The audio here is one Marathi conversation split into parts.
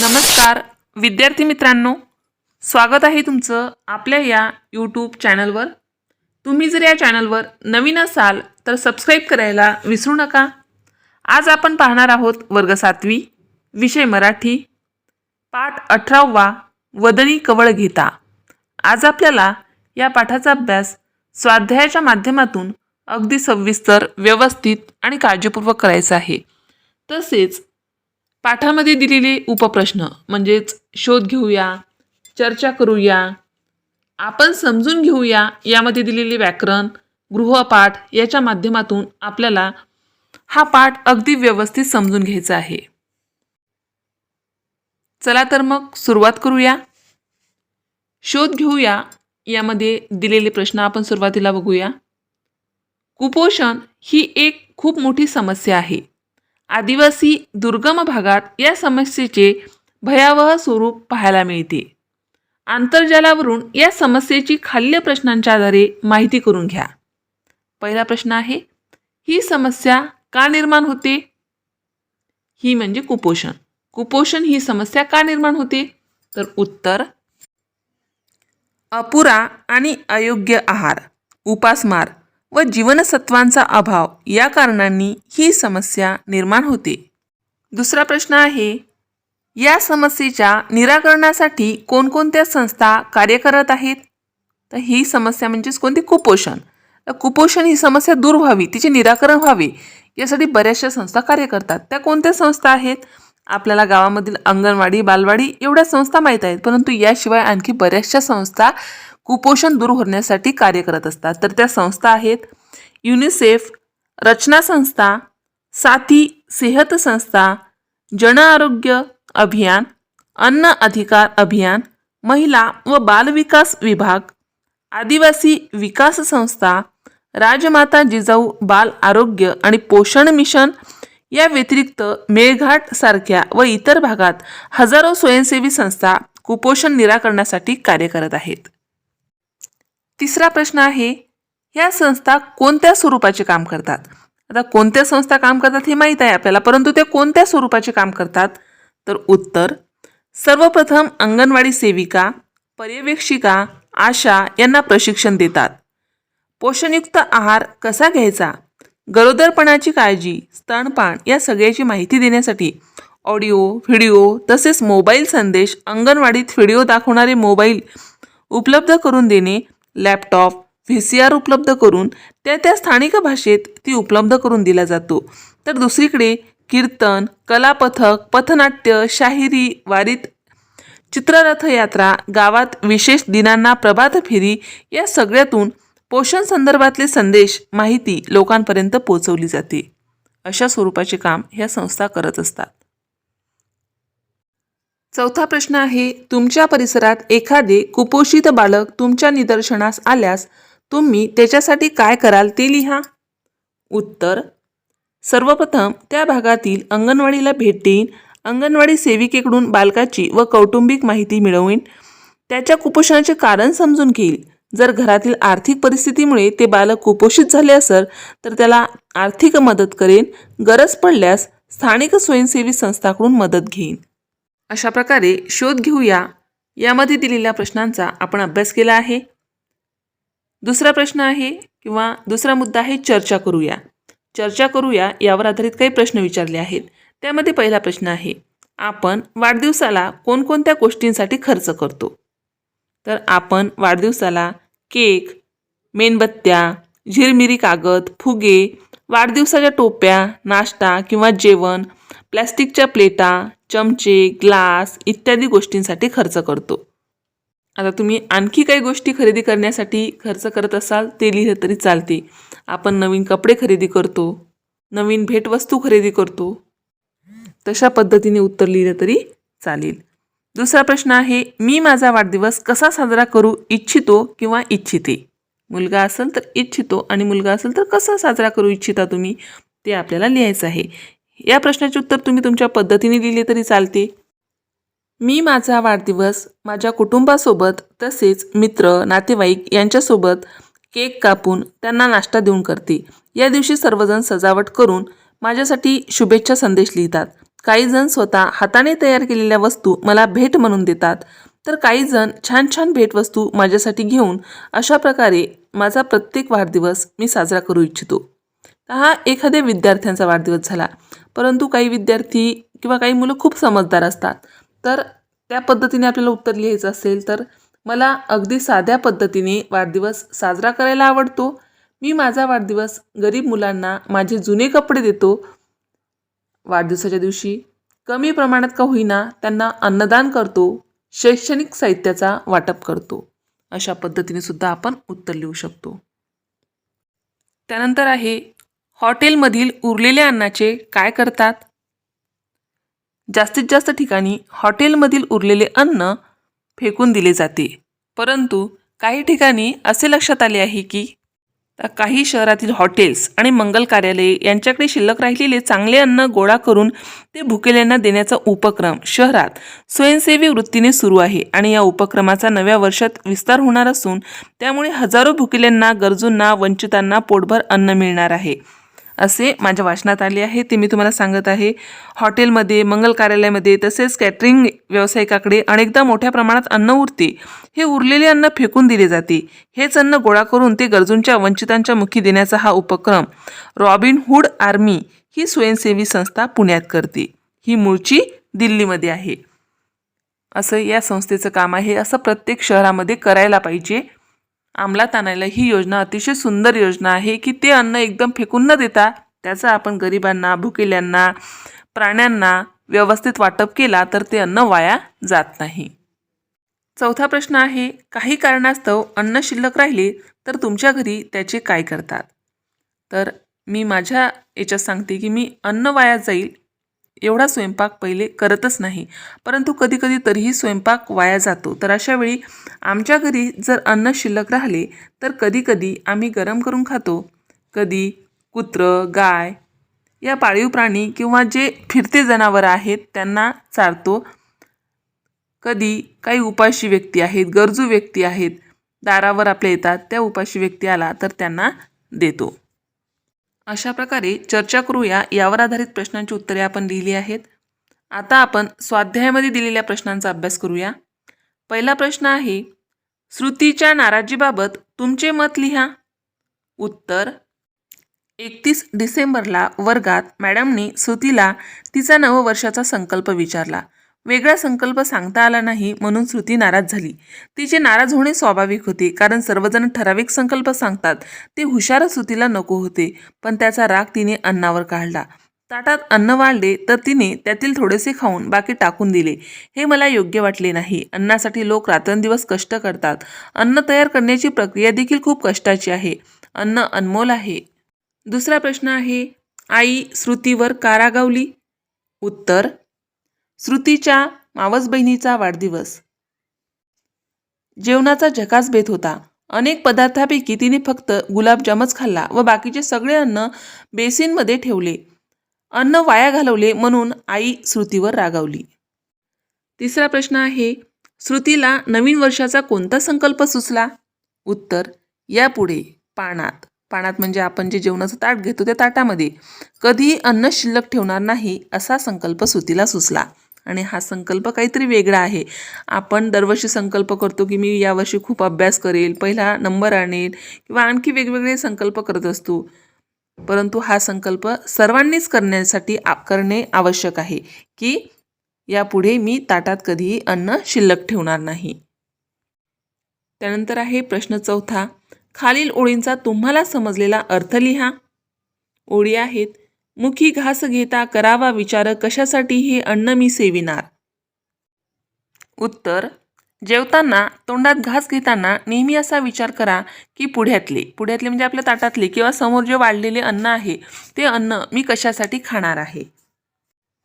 नमस्कार. विद्यार्थी मित्रांनो स्वागत आहे तुमचं आपल्या या यूट्यूब चॅनलवर तुम्ही जर या चॅनलवर नवीन असाल तर सबस्क्राईब करायला विसरू नका. आज आपण पाहणार आहोत वर्ग सातवी विषय मराठी पाठ अठरावा वदनी कवळ घेता आज आपल्याला या पाठाचा अभ्यास स्वाध्यायाच्या माध्यमातून अगदी सविस्तर व्यवस्थित आणि काळजीपूर्वक करायचा आहे. तसेच पाठामध्ये दिलेले उपप्रश्न म्हणजेच शोध घेऊया चर्चा करूया आपण समजून घेऊया यामध्ये दिलेले व्याकरण गृहपाठ याच्या माध्यमातून आपल्याला हा पाठ अगदी व्यवस्थित समजून घ्यायचा आहे. चला तर मग सुरुवात करूया. शोध घेऊया यामध्ये दिलेले प्रश्न आपण सुरुवातीला बघूया. कुपोषण ही एक खूप मोठी समस्या आहे. आदिवासी दुर्गम भागात या समस्येचे भयावह स्वरूप पाहायला मिळते. आंतरजालावरून या समस्येची खाल्य प्रश्नांच्या आधारे माहिती करून घ्या. पहिला प्रश्न आहे ही समस्या का निर्माण होते? ही म्हणजे कुपोषण. कुपोषण ही समस्या का निर्माण होते? तर उत्तर अपुरा आणि अयोग्य आहार उपासमार व जीवनसत्वांचा अभाव या कारणांनी ही समस्या निर्माण होते. दुसरा प्रश्न आहे या समस्येच्या निराकरणासाठी कोणकोणत्या संस्था कार्य करत आहेत? तर ही समस्या म्हणजेच कोणती? कुपोषण. तर कुपोषण ही समस्या दूर व्हावी तिचे निराकरण व्हावे यासाठी बऱ्याचशा संस्था कार्य करतात. त्या कोणत्या संस्था आहेत? आपल्याला गावामधील अंगणवाडी बालवाडी एवढ्या संस्था माहीत आहेत परंतु याशिवाय आणखी बऱ्याचशा संस्था कुपोषण दूर होण्यासाठी कार्य करत असतात. तर त्या संस्था आहेत युनिसेफ रचना संस्था साथी सेहत संस्था जन आरोग्य अभियान अन्न अधिकार अभियान महिला व बालविकास विभाग आदिवासी विकास संस्था राजमाता जिजाऊ बाल आरोग्य आणि पोषण मिशन या व्यतिरिक्त मेळघाट सारख्या व इतर भागात हजारो स्वयंसेवी संस्था कुपोषण निराकरणासाठी कार्य करत आहेत. तिसरा प्रश्न आहे ह्या संस्था कोणत्या स्वरूपाचे काम करतात? आता कोणत्या संस्था काम करतात हे माहीत आहे आपल्याला परंतु ते कोणत्या स्वरूपाचे काम करतात? तर उत्तर सर्वप्रथम अंगणवाडी सेविका पर्यवेक्षिका आशा यांना प्रशिक्षण देतात. पोषणयुक्त आहार कसा घ्यायचा? गरोदरपणाची काळजी स्तनपान या सगळ्याची माहिती देण्यासाठी ऑडिओ व्हिडिओ तसेच मोबाईल संदेश अंगणवाडीत व्हिडिओ दाखवणारे मोबाईल उपलब्ध करून देणे लॅपटॉप व्ही सी आर उपलब्ध करून त्या त्या स्थानिक भाषेत ती उपलब्ध करून दिला जातो. तर दुसरीकडे कीर्तन कलापथक पथनाट्य शाहिरी वारीत चित्ररथ यात्रा गावात विशेष दिनांना प्रभात फेरी या सगळ्यातून पोषण संदर्भातले संदेश माहिती लोकांपर्यंत पोहोचवली जाते. अशा स्वरूपाचे काम ह्या संस्था करत असतात. चौथा प्रश्न आहे तुमच्या परिसरात एखादे कुपोषित बालक तुमच्या निदर्शनास आल्यास तुम्ही त्याच्यासाठी काय कराल ते लिहा. उत्तर सर्वप्रथम त्या भागातील अंगणवाडीला भेट देईन. अंगणवाडी सेविकेकडून बालकाची व कौटुंबिक माहिती मिळवीन. त्याच्या कुपोषणाचे कारण समजून घेईल. जर घरातील आर्थिक परिस्थितीमुळे ते बालक कुपोषित झाले असेल तर त्याला आर्थिक मदत करेन. गरज पडल्यास स्थानिक स्वयंसेवी संस्थाकडून मदत घेईन. अशा प्रकारे शोध घेऊया. यामध्ये दिलेल्या प्रश्नांचा आपण अभ्यास केला आहे. दुसरा प्रश्न आहे किंवा दुसरा मुद्दा आहे चर्चा करूया. चर्चा करूया यावर आधारित काही प्रश्न विचारले आहेत. त्यामध्ये पहिला प्रश्न आहे आपण वाढदिवसाला कोणकोणत्या गोष्टींसाठी खर्च करतो? तर आपण वाढदिवसाला केक मेणबत्त्या झिरमिरी कागद फुगे वाढदिवसाच्या टोप्या नाश्ता किंवा जेवण प्लॅस्टिकच्या प्लेटा चमचे ग्लास इत्यादी गोष्टींसाठी खर्च करतो. आता तुम्ही आणखी काही गोष्टी खरेदी करण्यासाठी खर्च करत असाल ते लिहिलं तरी चालते. आपण नवीन कपडे खरेदी करतो नवीन भेटवस्तू खरेदी करतो. तशा पद्धतीने उत्तर लिहिलं तरी चालेल. दुसरा प्रश्न आहे मी माझा वाढदिवस कसा साजरा करू इच्छितो किंवा इच्छिते? मुलगा असेल तर इच्छितो आणि मुलगा असेल तर कसा साजरा करू इच्छिता तुम्ही? ते आपल्याला लिहायचं आहे. या प्रश्नाचे उत्तर तुम्ही तुमच्या पद्धतीने लिहिले तरी चालते. मी माझा वाढदिवस माझ्या कुटुंबासोबत तसेच मित्र नातेवाईक यांच्यासोबत केक कापून त्यांना नाश्ता देऊन करते. या दिवशी सर्वजण सजावट करून माझ्यासाठी शुभेच्छा संदेश लिहितात. काहीजण स्वतः हाताने तयार केलेल्या वस्तू मला भेट म्हणून देतात. तर काहीजण छान छान भेटवस्तू माझ्यासाठी घेऊन अशा प्रकारे माझा प्रत्येक वाढदिवस मी साजरा करू इच्छितो. हा एखाद्या विद्यार्थ्यांचा वाढदिवस झाला. परंतु काही विद्यार्थी किंवा काही मुलं खूप समजदार असतात. तर त्या पद्धतीने आपल्याला उत्तर लिहायचं असेल तर मला अगदी साध्या पद्धतीने वाढदिवस साजरा करायला आवडतो. मी माझा वाढदिवस गरीब मुलांना माझे जुने कपडे देतो. वाढदिवसाच्या दिवशी कमी प्रमाणात का होईना त्यांना अन्नदान करतो. शैक्षणिक साहित्याचा वाटप करतो. अशा पद्धतीने सुद्धा आपण उत्तर लिहू शकतो. त्यानंतर आहे हॉटेलमधील उरलेल्या अन्नाचे काय करतात? जास्तीत जास्त ठिकाणी हॉटेलमधील उरलेले अन्न फेकून दिले जाते. परंतु काही ठिकाणी असे लक्षात आले आहे की काही शहरातील हॉटेल्स आणि मंगल कार्यालये यांच्याकडे शिल्लक राहिलेले चांगले अन्न गोळा करून ते भुकेल्यांना देण्याचा उपक्रम शहरात स्वयंसेवी वृत्तीने सुरू आहे आणि या उपक्रमाचा नव्या वर्षात विस्तार होणार असून त्यामुळे हजारो भुकेल्यांना गरजूंना वंचितांना पोटभर अन्न मिळणार आहे. असे माझ्या वाचनात आले आहे. ते मी तुम्हाला सांगत आहे. हॉटेलमध्ये मंगल कार्यालयामध्ये तसेच कॅटरिंग व्यावसायिकाकडे अनेकदा मोठ्या प्रमाणात अन्न उरते. हे उरलेले अन्न फेकून दिले जाते. हेच अन्न गोळा करून ते गरजूंच्या वंचितांच्या मुखी देण्याचा हा उपक्रम. रॉबिन हुड आर्मी ही स्वयंसेवी संस्था पुण्यात करते. ही मूळची दिल्लीमध्ये आहे. असं या संस्थेचं काम आहे. असं प्रत्येक शहरामध्ये करायला पाहिजे. अंमलात आणायला ही योजना अतिशय सुंदर योजना आहे की ते अन्न एकदम फेकून न देता त्याचा आपण गरिबांना भुकेल्यांना प्राण्यांना व्यवस्थित वाटप केला तर ते अन्न वाया जात नाही. चौथा प्रश्न आहे काही कारणास्तव अन्न शिल्लक राहिले तर तुमच्या घरी त्याचे काय करतात? तर मी माझ्या याच्यात सांगते की मी अन्न वाया जाईल एवढा स्वयंपाक पहिले करतच नाही. परंतु कधीकधी तरीही स्वयंपाक वाया जातो. तर अशा वेळी आमच्या घरी जर अन्न शिल्लक राहिले तर कधीकधी आम्ही गरम करून खातो. कधी कुत्रं गाय या पाळीव प्राणी किंवा जे फिरते जनावरं आहेत त्यांना चारतो. कधी काही उपाशी व्यक्ती आहेत गरजू व्यक्ती आहेत दारावर आपल्या येतात त्या उपाशी व्यक्ती आला तर त्यांना देतो. अशा प्रकारे चर्चा करूया यावर आधारित प्रश्नांची उत्तरे आपण लिहिली आहेत. आता आपण स्वाध्यायामध्ये दिलेल्या प्रश्नांचा अभ्यास करूया. पहिला प्रश्न आहे श्रुतीच्या नाराजीबाबत तुमचे मत लिहा. उत्तर एकतीस डिसेंबरला वर्गात मॅडमनी श्रुतीला तिचा नववर्षाचा संकल्प विचारला. वेगळा संकल्प सांगता आला नाही म्हणून श्रुती नाराज झाली. तिचे नाराज होणे स्वाभाविक होते कारण सर्वजण ठराविक संकल्प सांगतात. ते हुशार श्रुतीला नको होते पण त्याचा राग तिने अन्नावर काढला. ताटात अन्न वाढले तर तिने त्यातील थोडेसे खाऊन बाकी टाकून दिले. हे मला योग्य वाटले नाही. अन्नासाठी लोक रात्रंदिवस कष्ट करतात. अन्न तयार करण्याची प्रक्रिया देखील खूप कष्टाची आहे. अन्न अनमोल आहे. दुसरा प्रश्न आहे आई श्रुतीवर का रागावली? उत्तर श्रुतीच्या मावस बहिणीचा वाढदिवस. जेवणाचा झकास बेत होता. अनेक पदार्थापैकी तिने फक्त गुलाबजामच खाल्ला व बाकीचे सगळे अन्न बेसिनमध्ये ठेवले. अन्न वाया घालवले म्हणून आई श्रुतीवर रागावली. तिसरा प्रश्न आहे श्रुतीला नवीन वर्षाचा कोणता संकल्प सुचला? उत्तर यापुढे पानात. पानात म्हणजे आपण जे जेवणाचं ताट घेतो त्या ताटामध्ये. कधीही अन्न शिल्लक ठेवणार नाही असा संकल्प श्रुतीला सुचला. आणि हा संकल्प काहीतरी वेगळा आहे. आपण दरवर्षी संकल्प करतो की मी यावर्षी खूप अभ्यास करेल पहिला नंबर आणेल किंवा आणखी वेगवेगळे संकल्प करत असतो. परंतु हा संकल्प सर्वांनीच करण्यासाठी करणे आवश्यक आहे की यापुढे मी ताटात कधीही अन्न शिल्लक ठेवणार नाही. त्यानंतर आहे प्रश्न चौथा. खालील ओळींचा तुम्हाला समजलेला अर्थ लिहा. ओळी आहेत मुखी घास घेता करावा विचार कशासाठी हे अन्न मी सेविनार उत्तर जेवताना तोंडात घास घेताना नेहमी असा विचार करा की पुढ्यातले पुढ्यातले म्हणजे आपल्या ताटातले किंवा समोर जे वाढलेले अन्न आहे ते अन्न मी कशासाठी खाणार आहे?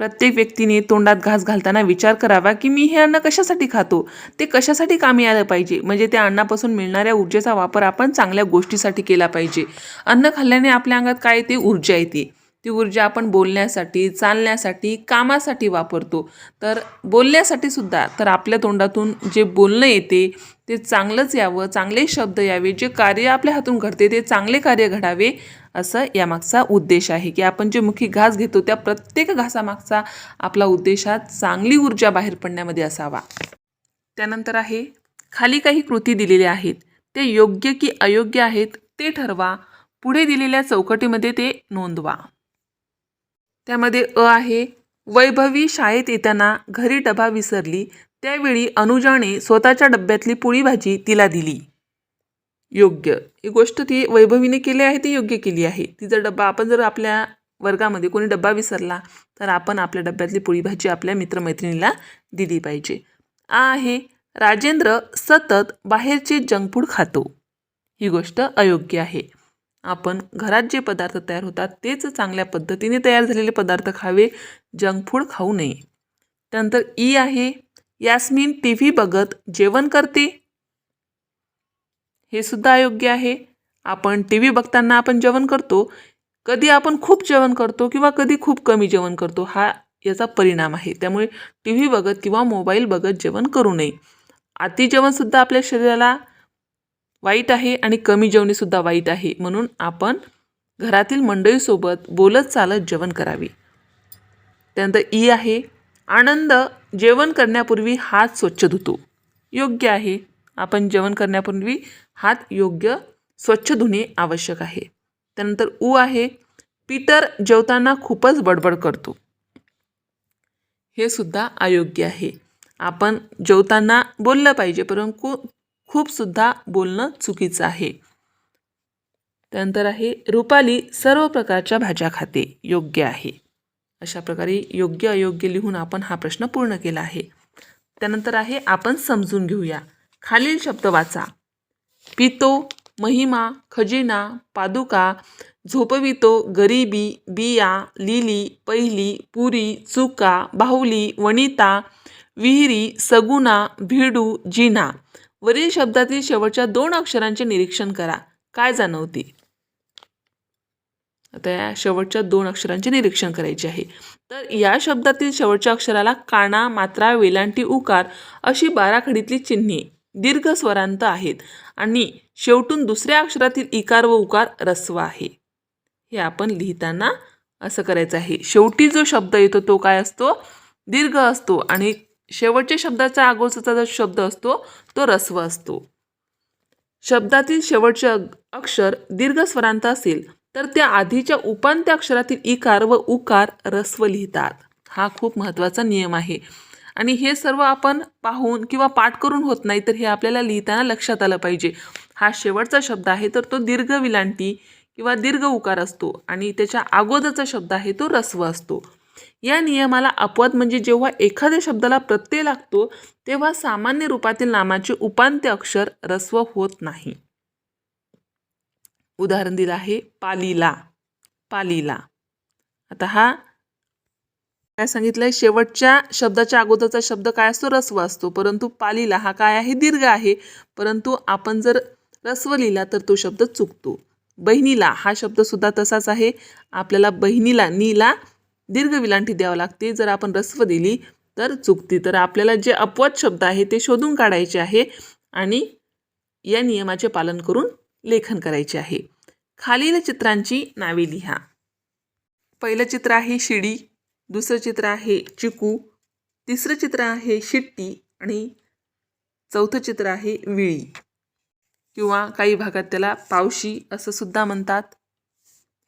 प्रत्येक व्यक्तीने तोंडात घास घालताना विचार करावा की मी हे अन्न कशासाठी खातो? ते कशासाठी कामी आलं पाहिजे? म्हणजे त्या अन्नापासून मिळणाऱ्या ऊर्जेचा वापर आपण चांगल्या गोष्टीसाठी केला पाहिजे. अन्न खाल्ल्याने आपल्या अंगात काय येते? ऊर्जा येते. ती ऊर्जा आपण बोलण्यासाठी चालण्यासाठी कामासाठी वापरतो. तर बोलण्यासाठी सुद्धा तर आपल्या तोंडातून जे बोलणं येते ते चांगलंच यावं चांगले शब्द यावे जे कार्य आपल्या हातून घडते ते चांगले कार्य घडावे असं यामागचा उद्देश आहे की आपण जे मुखी घास घेतो त्या प्रत्येक घासामागचा आपला उद्देश हा चांगली ऊर्जा बाहेर पडण्यामध्ये असावा. त्यानंतर आहे खाली काही कृती दिलेल्या आहेत. ते योग्य की अयोग्य आहेत ते ठरवा. पुढे दिलेल्या चौकटीमध्ये ते नोंदवा. त्यामध्ये अ आहे. वैभवी शाळेत येताना घरी डबा विसरली. त्यावेळी अनुजाने स्वतःच्या डब्यातली पोळी भाजी तिला दिली. योग्य. ही गोष्ट ती वैभवीने केली आहे ती योग्य केली आहे. तिचा डब्बा आपण जर आपल्या वर्गामध्ये कोणी डब्बा विसरला तर आपण आपल्या डब्यातली पोळी भाजी आपल्या मित्रमैत्रिणीला दिली पाहिजे. आ आहे. राजेंद्र सतत बाहेरचे जंक फूड खातो. ही गोष्ट अयोग्य आहे. आपण घरात जे पदार्थ तयार होतात तेच चांगल्या पद्धतीने तयार झालेले पदार्थ खावे जंक फूड खाऊ नये. त्यानंतर ई आहे यास्मिन टी व्ही बघत जेवण करते. हे सुद्धा अयोग्य आहे. आपण टी व्ही बघताना आपण जेवण करतो. कधी आपण खूप जेवण करतो किंवा कधी खूप कमी जेवण करतो हा याचा परिणाम आहे. त्यामुळे टी व्ही बघत किंवा मोबाईल बघत जेवण करू नये. अति जेवणसुद्धा आपल्या शरीराला वाईट आहे आणि कमी जेवणीसुद्धा वाईट आहे. म्हणून आपण घरातील मंडळीसोबत बोलत चालत जेवण करावे. त्यानंतर ई आहे आनंद जेवण करण्यापूर्वी हात स्वच्छ धुतो. योग्य आहे. आपण जेवण करण्यापूर्वी हात योग्य स्वच्छ धुणे आवश्यक आहे. त्यानंतर ऊ आहे पीटर जेवताना खूपच बडबड करतो. हे सुद्धा अयोग्य आहे. आपण जेवताना बोललं पाहिजे परंतु खूपसुद्धा बोलणं चुकीचं आहे. त्यानंतर आहे रुपाली सर्व प्रकारच्या भाज्या खाते योग्य आहे. अशा प्रकारे योग्य अयोग्य लिहून आपण हा प्रश्न पूर्ण केला आहे. त्यानंतर आहे आपण समजून घेऊया. खालील शब्द वाचा. पितो महिमा खजिना पादुका झोपवितो गरिबी बिया लिली पहिली पुरी चुका बाहुली वनिता विहिरी सगुना भिडू जिना. वरील शब्दातील शेवटच्या दोन अक्षरांचे निरीक्षण करा. काय जाणवते? आता या शेवटच्या दोन अक्षरांचे निरीक्षण करायचे आहे. तर या शब्दातील शेवटच्या अक्षराला काना मात्रा वेलांटी उकार अशी बाराखडीतली चिन्हे दीर्घ स्वरांत आहेत आणि शेवटून दुसऱ्या अक्षरातील इकार व उकार रस्व आहे. हे आपण लिहिताना असं करायचं आहे. शेवटी जो शब्द येतो तो काय असतो? दीर्घ असतो आणि शेवटच्या शब्दाचा अगोदरचा जो शब्द असतो तो रस्व असतो. शब्दातील शेवटचे अक्षर दीर्घ स्वरांत असेल तर त्या आधीच्या उपांत्य अक्षरातील इकार व उकार रस्व लिहितात. हा खूप महत्त्वाचा नियम आहे. आणि हे सर्व आपण पाहून किंवा पाठ करून होत नाही तर हे आपल्याला लिहिताना लक्षात आलं पाहिजे. हा शेवटचा शब्द आहे तर तो दीर्घ विलांटी किंवा दीर्घ उकार असतो. आणि त्याच्या अगोदरचा शब्द आहे तो रस्व असतो. या नियमाला अपवाद म्हणजे जेव्हा एखाद्या शब्दाला प्रत्यय लागतो तेव्हा सामान्य रूपातील नामाचे उपांत्य अक्षर रस्व होत नाही. उदाहरण दिलं आहे पालीला. पालीला. आता हा काय सांगितलंय? शेवटच्या शब्दाच्या अगोदरचा शब्द काय असतो? रस्व असतो. परंतु पालीला हा काय आहे? दीर्घ आहे. परंतु आपण जर रस्व लिहिला तर तो शब्द चुकतो. बहिणीला हा शब्द सुद्धा तसाच आहे. आपल्याला बहिणीला नीला दीर्घ विलांटी द्यावं लागते. जर आपण रस्व दिली तर चुकती. तर आपल्याला जे अपवाद शब्द आहे ते शोधून काढायचे आहे आणि या नियमाचे पालन करून लेखन करायचे आहे. खालील चित्रांची नावे लिहा. पहिलं चित्र आहे शिडी. दुसरं चित्र आहे चिकू. तिसरं चित्र आहे शिट्टी. आणि चौथं चित्र आहे विळी. किंवा काही भागात त्याला पावशी असं सुद्धा म्हणतात.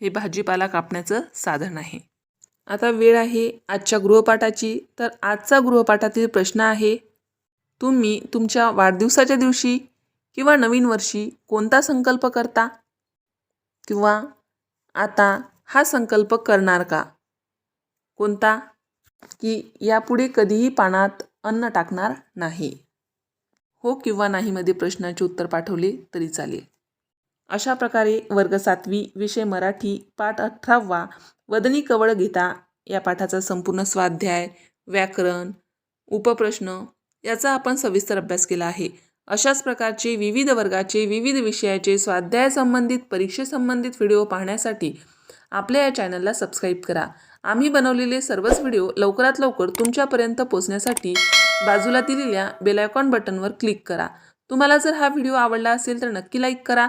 हे भाजीपाला कापण्याचं साधन आहे. आता वेळ आहे आजच्या गृहपाठाची. तर आजचा गृहपाठातील प्रश्न आहे तुम्ही तुमच्या वाढदिवसाच्या दिवशी किंवा नवीन वर्षी कोणता संकल्प करता? किंवा आता हा संकल्प करणार का? कोणता? की यापुढे कधीही पानात अन्न टाकणार नाही. हो किंवा नाहीमध्ये प्रश्नाचे उत्तर पाठवले तरी चालेल. अशा प्रकारे वर्ग सातवी विषय मराठी पाठ अठरावा वदनी कवळ गीता या पाठाचा संपूर्ण स्वाध्याय व्याकरण उपप्रश्न याचा आपण सविस्तर अभ्यास केला आहे. अशाच प्रकारचे विविध वर्गाचे विविध विषयाचे स्वाध्यायासंबंधित परीक्षेसंबंधित व्हिडिओ पाहण्यासाठी आपल्या या चॅनलला सबस्क्राईब करा. आम्ही बनवलेले सर्वच व्हिडिओ लवकरात लवकर तुमच्यापर्यंत पोहोचण्यासाठी बाजूला दिलेल्या बेलायकॉन बटनवर क्लिक करा. तुम्हाला जर हा व्हिडिओ आवडला असेल तर नक्की लाईक करा.